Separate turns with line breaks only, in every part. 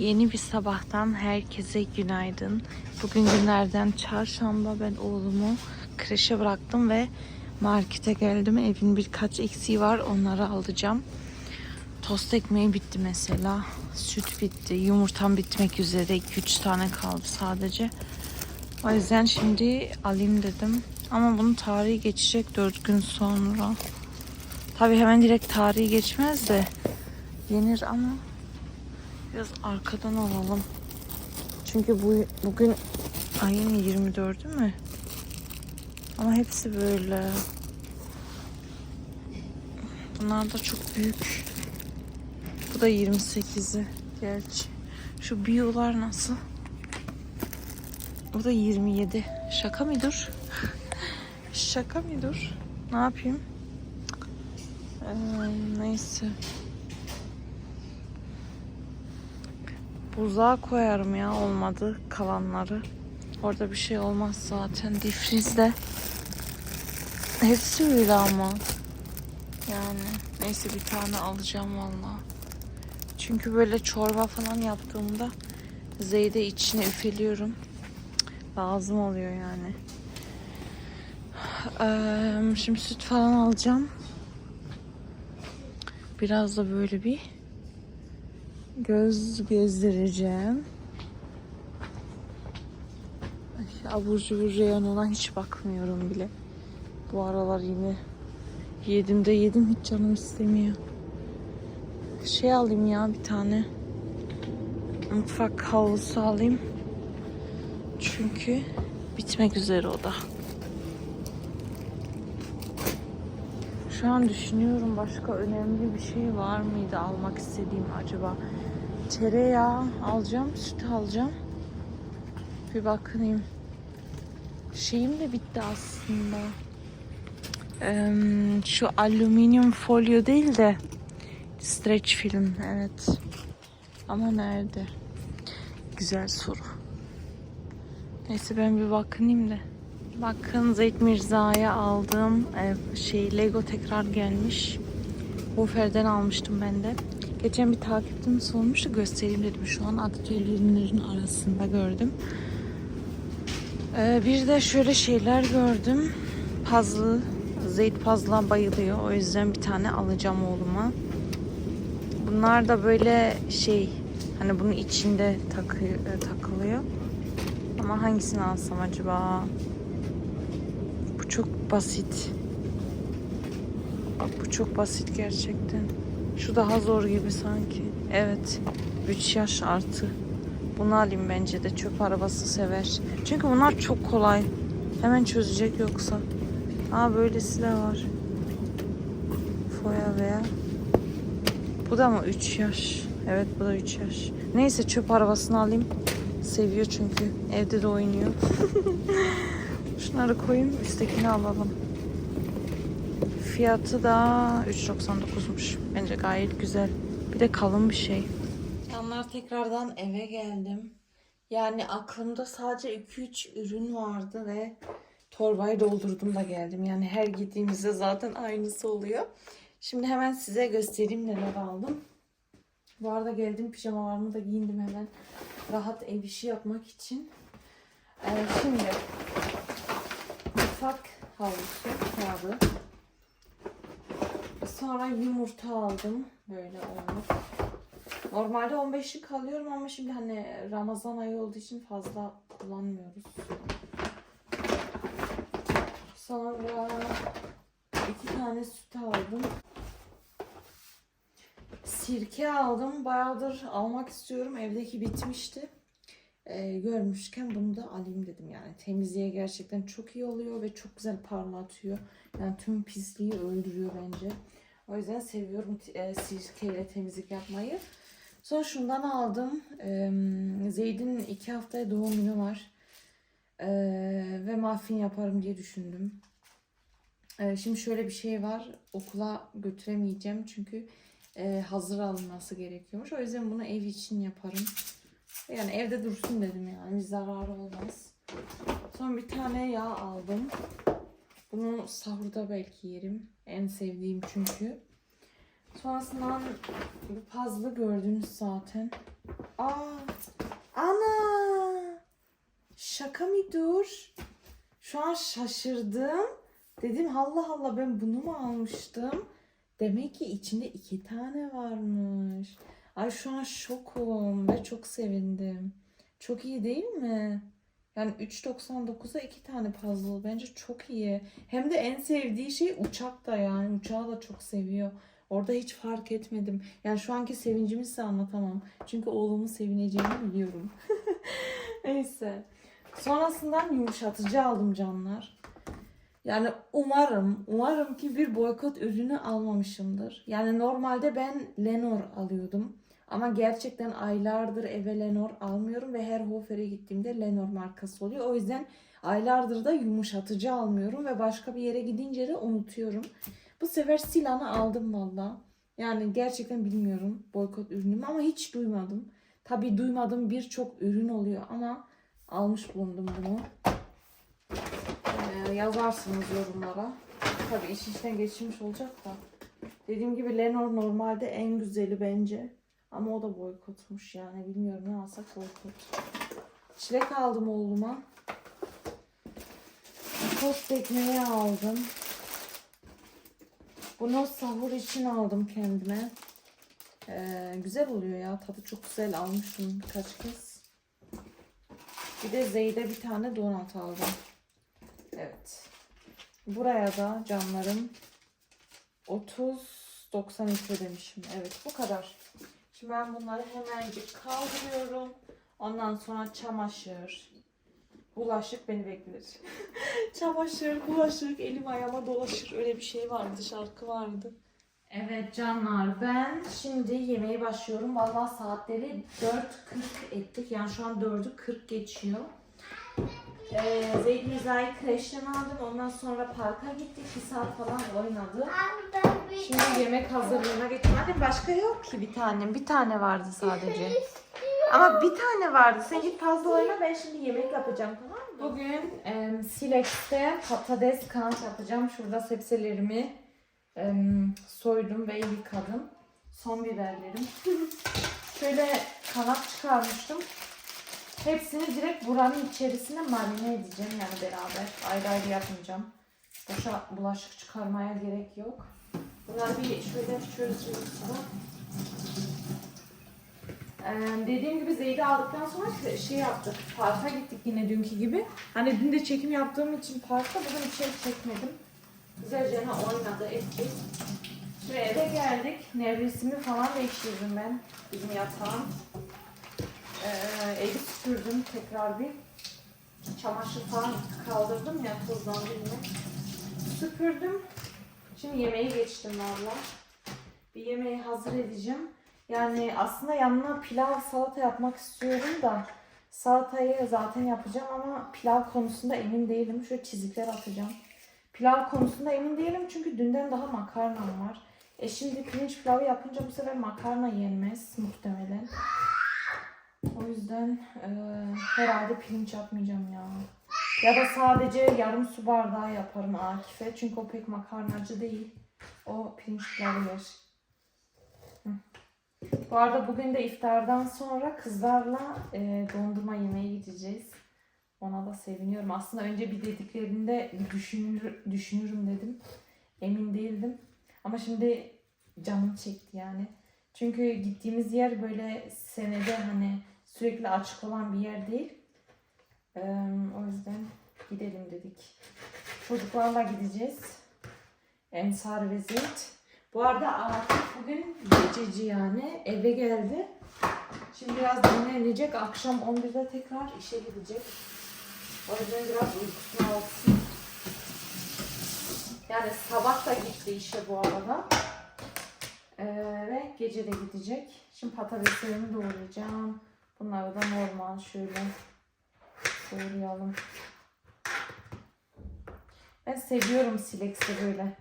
Yeni bir sabahtan herkese günaydın. Bugün günlerden çarşamba ben oğlumu kreşe bıraktım ve markete geldim. Evin birkaç eksiği var onları alacağım. Tost ekmeği bitti mesela. Süt bitti. Yumurtam bitmek üzere. 2-3 tane kaldı sadece. O yüzden şimdi alayım dedim. Ama bunun tarihi geçecek 4 gün sonra. Tabi hemen direkt tarihi geçmez de yenir ama biraz arkadan alalım. Çünkü bu bugün ayın 24'ü mü? Ama hepsi böyle. Bunlar da çok büyük. Bu da 28'i gerçi. Şu biolar nasıl? Bu da 27. Şaka mı dur? Şaka mı dur? Ne yapayım? Ee, neyse. Buzluğa koyarım ya olmadı kalanları. Orada bir şey olmaz zaten difrizde. Hepsi öyle ama. Yani neyse bir tane alacağım valla. Çünkü böyle çorba falan yaptığımda zeyde içine üfeliyorum. Lazım oluyor yani. Ee, şimdi süt falan alacağım. Biraz da böyle bir göz gezdireceğim. Abur cubur reyonuna hiç bakmıyorum bile. Bu aralar yine yedim de yedim hiç canım istemiyor. Şey alayım ya bir tane. Mutfak havlusu alayım. Çünkü bitmek üzere o da. Şu an düşünüyorum başka önemli bir şey var mıydı almak istediğim acaba. Tereyağı alacağım, süt alacağım. Bir bakayım. Şeyim de bitti aslında. Ee, şu alüminyum folyo değil de stretch film evet. Ama nerede? Güzel soru. Neyse ben bir bakınayım da. Bakın Zeyd Mirza'ya aldığım e, şey Lego tekrar gelmiş. Hofer'den almıştım ben de. Geçen bir takipçim sormuştu göstereyim dedim. Şu an atölyelerin arasında gördüm. Ee, bir de şöyle şeyler gördüm. Puzzle, Zeyd puzzle'a bayılıyor. O yüzden bir tane alacağım oğluma. Bunlar da böyle şey hani bunun içinde takıyor, e, takılıyor. Ama hangisini alsam acaba? Basit. Bak bu çok basit gerçekten. Şu daha zor gibi sanki. Evet. 3 yaş artı. Bunu alayım bence de. Çöp arabası sever. Çünkü bunlar çok kolay. Hemen çözecek yoksa. Aa böylesi de var. Foya veya. Bu da mı 3 yaş? Evet bu da 3 yaş. Neyse çöp arabasını alayım. Seviyor çünkü. Evde de oynuyor. Şunları koyayım. Üsttekini alalım. Fiyatı da 3.99'muş. Bence gayet güzel. Bir de kalın bir şey. Canlar tekrardan eve geldim. Yani aklımda sadece 2-3 ürün vardı ve torbayı doldurdum da geldim. Yani her gittiğimizde zaten aynısı oluyor. Şimdi hemen size göstereyim neler aldım. Bu arada geldim pijamalarımı da giyindim hemen. Rahat ev işi yapmak için. Ee, şimdi mutfak havlusu kağıdı. Sonra yumurta aldım. Böyle olmuş. Normalde 15'lik alıyorum ama şimdi hani Ramazan ayı olduğu için fazla kullanmıyoruz. Sonra iki tane süt aldım. Sirke aldım. Bayağıdır almak istiyorum. Evdeki bitmişti. Ee, görmüşken bunu da alayım dedim yani. Temizliğe gerçekten çok iyi oluyor ve çok güzel parlatıyor. Yani tüm pisliği öldürüyor bence. O yüzden seviyorum e, sirkeyle temizlik yapmayı. Sonra şundan aldım. Ee, Zeyd'in iki haftaya doğum günü var. Ee, ve muffin yaparım diye düşündüm. Ee, şimdi şöyle bir şey var. Okula götüremeyeceğim çünkü e, hazır alınması gerekiyormuş. O yüzden bunu ev için yaparım. Yani evde dursun dedim yani. Bir zararı olmaz. Sonra bir tane yağ aldım. Bunu sahurda belki yerim. En sevdiğim çünkü. Sonrasından bu puzzle'ı gördünüz zaten. Aa, ana! Şaka mı dur? Şu an şaşırdım. Dedim Allah Allah ben bunu mu almıştım? Demek ki içinde iki tane varmış. Ay şu an şokum ve çok sevindim. Çok iyi değil mi? Yani 3.99'a iki tane puzzle bence çok iyi. Hem de en sevdiği şey uçak da yani. Uçağı da çok seviyor. Orada hiç fark etmedim. Yani şu anki sevincimi size anlatamam. Çünkü oğlumun sevineceğini biliyorum. Neyse. Sonrasından yumuşatıcı aldım canlar. Yani umarım, umarım ki bir boykot ürünü almamışımdır. Yani normalde ben Lenor alıyordum. Ama gerçekten aylardır eve Lenor almıyorum ve her Hofer'e gittiğimde Lenor markası oluyor. O yüzden aylardır da yumuşatıcı almıyorum ve başka bir yere gidince de unutuyorum. Bu sefer Silan'ı aldım valla. Yani gerçekten bilmiyorum boykot ürünümü ama hiç duymadım. Tabii duymadığım birçok ürün oluyor ama almış bulundum bunu. Ee, yazarsınız yorumlara. Tabii iş işten geçirmiş olacak da. Dediğim gibi Lenor normalde en güzeli bence. Ama o da boykotmuş yani. Bilmiyorum ne alsak boykot. Çilek aldım oğluma. Tost ekmeği aldım. Bunu sahur için aldım kendime. Ee, güzel oluyor ya. Tadı çok güzel almıştım birkaç kez. Bir de Zeyde bir tane donat aldım. Evet. Buraya da canlarım 30.92 demişim. Evet bu kadar. Şimdi ben bunları hemencik kaldırıyorum. Ondan sonra çamaşır, bulaşık beni bekler. çamaşır, bulaşık, elim ayağıma dolaşır. Öyle bir şey vardı, şarkı vardı. Evet canlar ben şimdi yemeğe başlıyorum. Vallahi saatleri 4.40 ettik. Yani şu an 4'ü 40 geçiyor. Ee, Zeyd Mirza'yı kreşten aldım. Ondan sonra parka gittik. Bir saat falan oynadı. Şimdi yemek hazırlığına geçtim. Annem başka yok ki bir tane. Bir tane vardı sadece. Ama bir tane vardı. Sen git fazla oyna ben şimdi yemek yapacağım tamam mı? Bugün e, Silex'te patates kanat yapacağım. Şurada sebzelerimi e, soydum ve yıkadım. Son biberlerim. Şöyle kanat çıkarmıştım. Hepsini direkt buranın içerisine marine edeceğim yani beraber. Ayrı ayrı yapmayacağım. Boşa bulaşık çıkarmaya gerek yok. Bunları bir şöyle çözüyoruz. Ee, dediğim gibi Zeyd'i aldıktan sonra şey yaptık. Parka gittik yine dünkü gibi. Hani dün de çekim yaptığım için parkta bugün içeri çekmedim. Güzelce oynadı ettik. Şimdi eve geldik. Nevresimi falan değiştirdim ben. Bizim yatağım. Ee, evi süpürdüm tekrar bir. Çamaşır falan kaldırdım ya tozdan yine. Süpürdüm. Şimdi yemeğe geçtim valla. Bir yemeği hazır edeceğim. Yani aslında yanına pilav salata yapmak istiyorum da salatayı zaten yapacağım ama pilav konusunda emin değilim. Şöyle çizikler atacağım. Pilav konusunda emin değilim çünkü dünden daha makarnam var. E şimdi pirinç pilavı yapınca bu sefer makarna yenmez muhtemelen. O yüzden e, herhalde pirinç yapmayacağım ya. Ya da sadece yarım su bardağı yaparım Akif'e. Çünkü o pek makarnacı değil. O pirinç pilavı yer. Bu arada bugün de iftardan sonra kızlarla e, dondurma yemeye gideceğiz. Ona da seviniyorum. Aslında önce bir dediklerinde düşünür, düşünürüm dedim. Emin değildim. Ama şimdi canım çekti yani. Çünkü gittiğimiz yer böyle senede hani sürekli açık olan bir yer değil. Ee, o yüzden gidelim dedik. Çocuklarla gideceğiz. Ensar ve Zeyd. Bu arada Akif bugün gececi yani eve geldi. Şimdi biraz dinlenecek. Akşam 11'de tekrar işe gidecek. O yüzden biraz uykusunu alsın. Yani sabah da gitti işe bu arada. Ee, ve gece de gidecek. Şimdi patateslerimi doğrayacağım. Bunları da normal şöyle doğrayalım. Ben seviyorum silekse böyle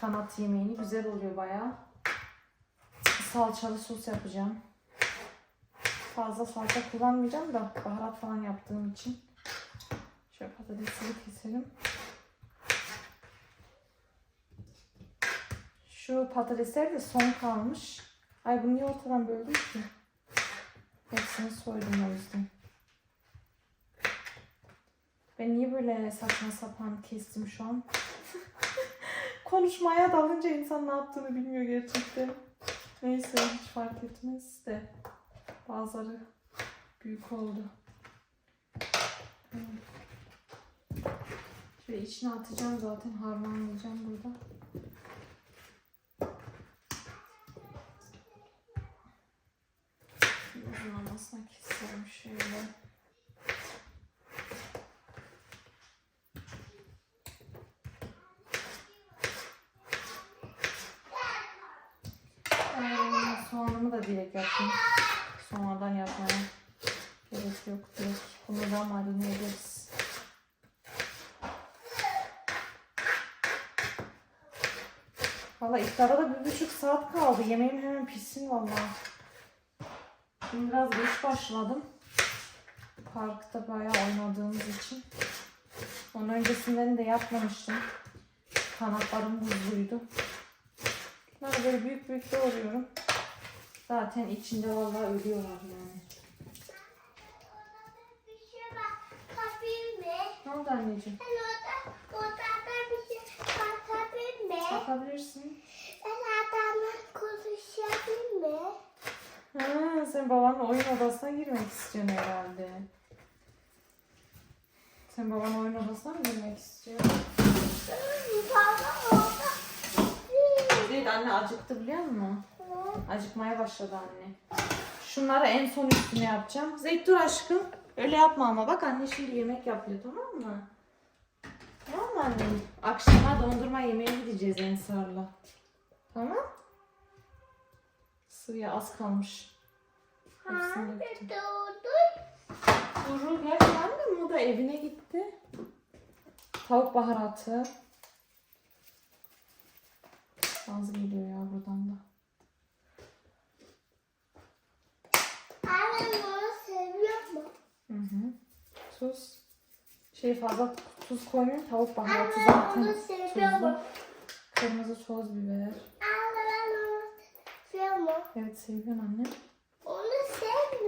kanat yemeğini. Güzel oluyor bayağı. Salçalı sos yapacağım. Fazla salça kullanmayacağım da baharat falan yaptığım için. Şöyle patatesleri keselim. Şu patatesler de son kalmış. Ay bunu niye ortadan böldüm ki? Hepsini soydum o yüzden. Ben niye böyle saçma sapan kestim şu an? Konuşmaya dalınca insan ne yaptığını bilmiyor gerçekten. Neyse hiç fark etmez de. Bazıları büyük oldu. Şöyle içine atacağım zaten harmanlayacağım burada. Uzunlamasına keselim şöyle. Ee, soğanımı da direkt yapayım. Sonradan yapmaya gerek yok. Direkt bunu da marine ederiz. Valla iftara da bir buçuk saat kaldı. Yemeğim hemen pişsin valla. Şimdi biraz geç başladım. Parkta bayağı oynadığımız için. Onun öncesinden de yapmamıştım. Kanatlarım buzluydu. Bunları böyle büyük büyük doğruyorum. Zaten içinde vallahi ölüyorlar yani.
Şey?
Ne oldu anneciğim?
Ben orada, orada bir şey bakabilir mi?
Bakabilirsin.
Ben adamla konuşabilir mi?
Ha, sen babanla oyun odasına girmek istiyorsun herhalde. Sen babanla oyun odasına mı girmek
orada.
Değil anne acıktı biliyor musun? Acıkmaya başladı anne. Şunları en son üstüne yapacağım. Zeyt dur aşkım. Öyle yapma ama bak anne şimdi yemek yapıyor tamam mı? Tamam mı anne? Akşama dondurma yemeğe gideceğiz Ensar'la. Tamam? Sıvıya az kalmış. Döktüm.
doğdun?
Duru gel annem o da evine gitti. Tavuk baharatı. Az geliyor ya buradan da.
Annem onu seviyor mu?
Hı hı. Tuz. Şey fazla tuz koymayayım. Tavuk baharatı
Annem
zaten
onu seviyor
tuzlu.
mu?
Kırmızı toz biber.
Annem onu seviyor mu?
Evet seviyorsun anne.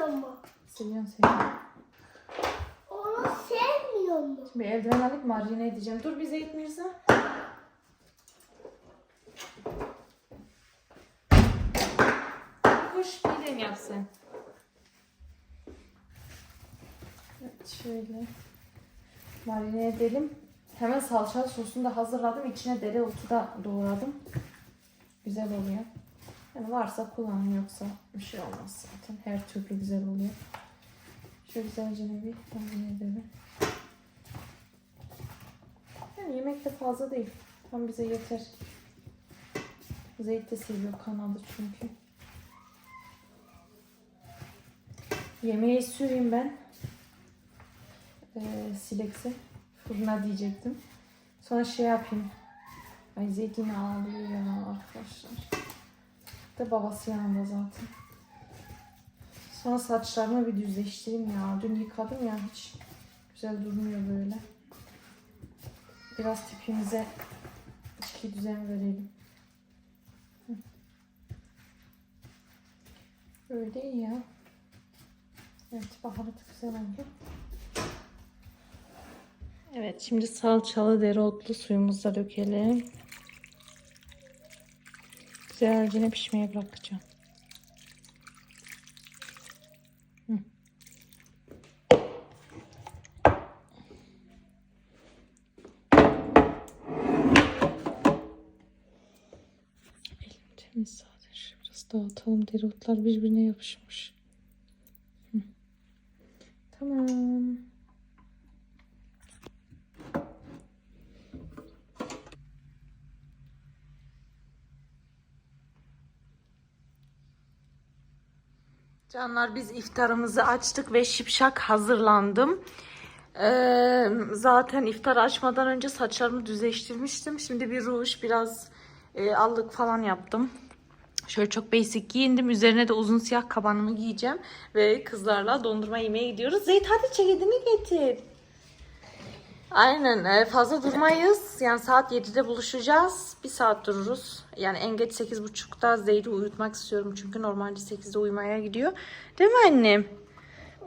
Sevmiyor mu?
Seviyorsun seviyorsun.
Onu sevmiyor mu?
Şimdi eldiven alıp marine edeceğim. Dur bir Zeyt Mirza. Kuş bir yap sen. Evet şöyle marine edelim. Hemen salçalı sosunu da hazırladım. İçine dereotu da doğradım. Güzel oluyor. Yani varsa kullanın yoksa bir şey olmaz zaten. Her türlü güzel oluyor. Şöyle güzelce bir marine edelim. Yani yemek de fazla değil. Tam bize yeter. Zeyt de seviyor kanalı çünkü. Yemeği süreyim ben. Ee, silekse. Fırına diyecektim. Sonra şey yapayım. Ay zeytin ağlıyor ya arkadaşlar. De babası yanında zaten. Sonra saçlarımı bir düzleştireyim ya. Dün yıkadım ya hiç güzel durmuyor böyle. Biraz tipimize çeki düzen verelim. Öyle iyi ya. Evet baharatı güzel oldu. Evet şimdi salçalı dereotlu suyumuzu da dökelim. Güzelce pişmeye bırakacağım. Elim temiz. Şöyle Biraz dağıtalım. Dereotlar birbirine yapışmış. Hı. Tamam. Canlar biz iftarımızı açtık ve şipşak hazırlandım. Ee, zaten iftar açmadan önce saçlarımı düzleştirmiştim. Şimdi bir ruj, biraz e, allık falan yaptım. Şöyle çok basic giyindim. Üzerine de uzun siyah kabanımı giyeceğim. Ve kızlarla dondurma yemeye gidiyoruz. Zeyt hadi çekidini getir. Aynen e, fazla durmayız. Yani saat 7'de buluşacağız. Bir saat dururuz. Yani en geç 8.30'da Zeyd'i uyutmak istiyorum. Çünkü normalde 8'de uyumaya gidiyor. Değil mi annem?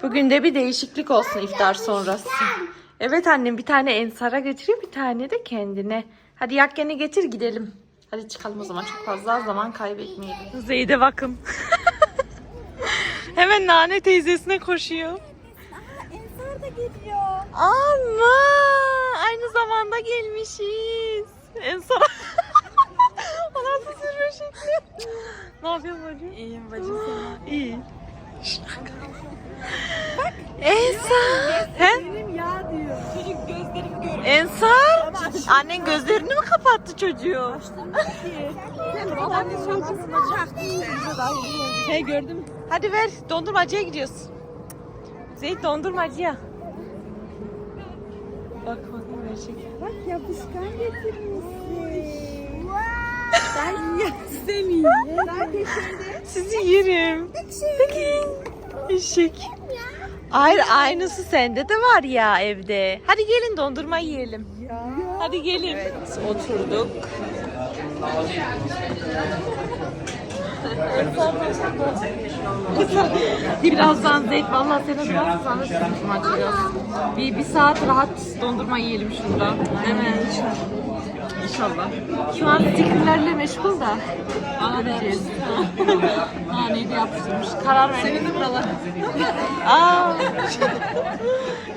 Bugün de bir değişiklik olsun iftar sonrası. Evet annem bir tane Ensar'a götürüyor bir tane de kendine. Hadi yakkeni getir gidelim. Hadi çıkalım o zaman çok fazla zaman kaybetmeyelim. Zeyd'e bakın. Hemen Nane teyzesine koşuyor.
Geliyor.
Ama aynı zamanda gelmişiz. En son. o nasıl sürüyor şekli? ne yapıyorsun bacım?
İyiyim bacım.
İyi. Bak. Ensar. He?
Benim ya diyor. Çocuk gözlerim görüyor.
Ensar. Annen gözlerini mi kapattı çocuğu?
Babanın şapkasına çaktın. He gördüm.
Hadi ver dondurmacıya gidiyoruz. Zeyd dondurmacıya. Verecek.
Bak yapışkan getirmişsin. Ben ya seni. Zaten şimdi.
Sizi yerim. Peki. Eşek. Hayır aynısı sende de var ya evde. Hadi gelin dondurma yiyelim. Hadi gelin. Evet oturduk. Birazdan Zeyt vallahi sen oturmazsan sana sütüm açacağız. Bir, bir saat rahat dondurma yiyelim şurada. Mi? İnşallah. Şu an stickerlerle meşgul da. Göreceğiz. ha neydi yapıştırmış. Karar verdik. Senin de buralar. Aa.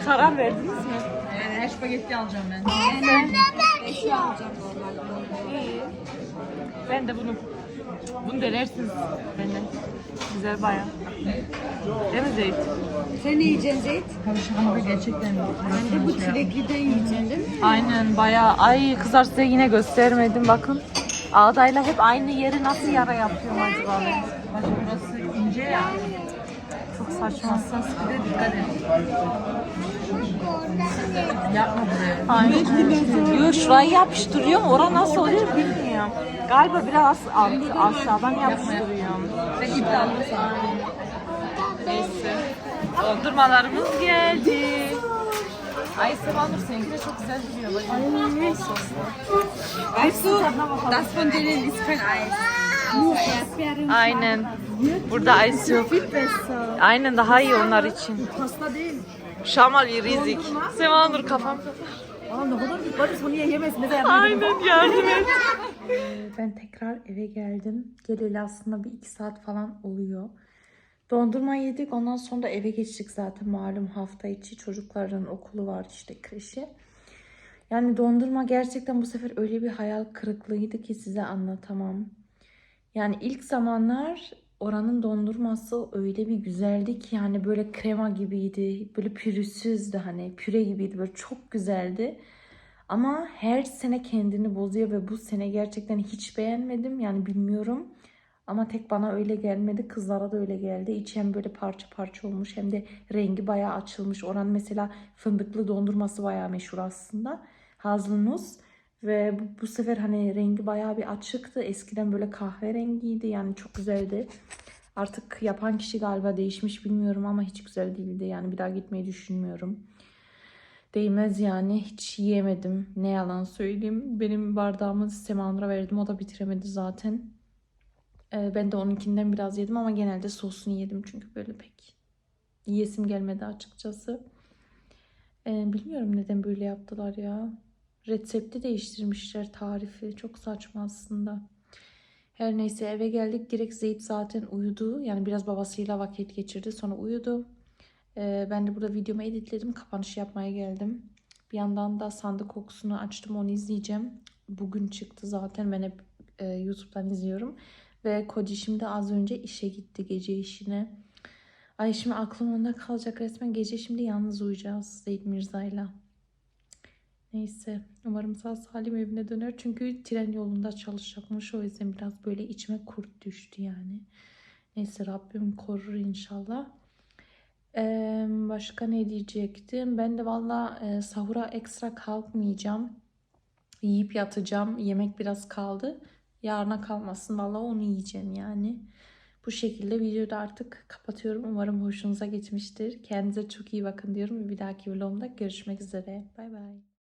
Karar verdiniz mi?
Yani her spagetti alacağım ben.
Ben de bunu. Bunu denersiniz benden. Güzel baya. Değil mi Zeyt?
Sen ne yiyeceksin Zeyt?
Hamur gerçekten
Ben de bu çilekliden yiyeceksin değil mi?
Aynen baya. Ay kızlar size yine göstermedim bakın. Ağdayla hep aynı yeri nasıl yara yapıyorum acaba?
Bacı burası ince ya.
Çok saçma.
Hassas bir de dikkat et. Yapma buraya.
Aynen. Yo şurayı yapıştırıyorum. Ora nasıl oluyor bilmiyorum. Galiba biraz alt, aşağıdan yapıştırıyorum.
Ve iddialısın.
Neyse. Dondurmalarımız geldi. Ay Sevanur seninki de çok güzel duruyor. Soslu.
Weißt du, das von denen ist kein Eis. Nur Erdbeeren.
Aynen. Burada ice yok. Aynen daha iyi onlar için.
Pasta değil.
Şamal rizik. Sevanur kafam.
Aa ne kadar Sonya yemesin. Ne de
Aynen yardım et. Ben tekrar eve geldim. Geleli aslında bir iki saat falan oluyor. Dondurma yedik. Ondan sonra da eve geçtik zaten malum hafta içi. Çocukların okulu var işte kreşi. Yani dondurma gerçekten bu sefer öyle bir hayal kırıklığıydı ki size anlatamam. Yani ilk zamanlar oranın dondurması öyle bir güzeldi ki yani böyle krema gibiydi. Böyle pürüzsüzdü hani püre gibiydi. Böyle çok güzeldi. Ama her sene kendini bozuyor ve bu sene gerçekten hiç beğenmedim. Yani bilmiyorum. Ama tek bana öyle gelmedi. Kızlara da öyle geldi. İçi hem böyle parça parça olmuş hem de rengi bayağı açılmış. Oranın mesela fındıklı dondurması bayağı meşhur aslında. Hazelnuts. Ve bu, bu sefer hani rengi bayağı bir açıktı. Eskiden böyle kahverengiydi. Yani çok güzeldi. Artık yapan kişi galiba değişmiş bilmiyorum ama hiç güzel değildi. Yani bir daha gitmeyi düşünmüyorum. Değmez yani. Hiç yiyemedim. Ne yalan söyleyeyim. Benim bardağımı Semanur'a verdim. O da bitiremedi zaten. Ee, ben de onunkinden biraz yedim ama genelde sosunu yedim. Çünkü böyle pek yiyesim gelmedi açıkçası. Ee, bilmiyorum neden böyle yaptılar ya. Resepti değiştirmişler tarifi. Çok saçma aslında. Her neyse eve geldik. Direkt Zeyt zaten uyudu. Yani biraz babasıyla vakit geçirdi. Sonra uyudu. Ee, ben de burada videomu editledim. Kapanış yapmaya geldim. Bir yandan da sandık kokusunu açtım. Onu izleyeceğim. Bugün çıktı zaten. Ben hep e, YouTube'dan izliyorum. Ve Koji şimdi az önce işe gitti. Gece işine. Ay şimdi aklım onda kalacak resmen. Gece şimdi yalnız uyuyacağız Zeyt Mirza'yla. Neyse. Umarım sağ salim evine döner. Çünkü tren yolunda çalışacakmış. O yüzden biraz böyle içime kurt düştü yani. Neyse Rabbim korur inşallah. Ee, başka ne diyecektim? Ben de valla e, sahura ekstra kalkmayacağım. Yiyip yatacağım. Yemek biraz kaldı. Yarına kalmasın. Valla onu yiyeceğim yani. Bu şekilde videoyu da artık kapatıyorum. Umarım hoşunuza gitmiştir. Kendinize çok iyi bakın diyorum. Bir dahaki vlogumda görüşmek üzere. Bay bay.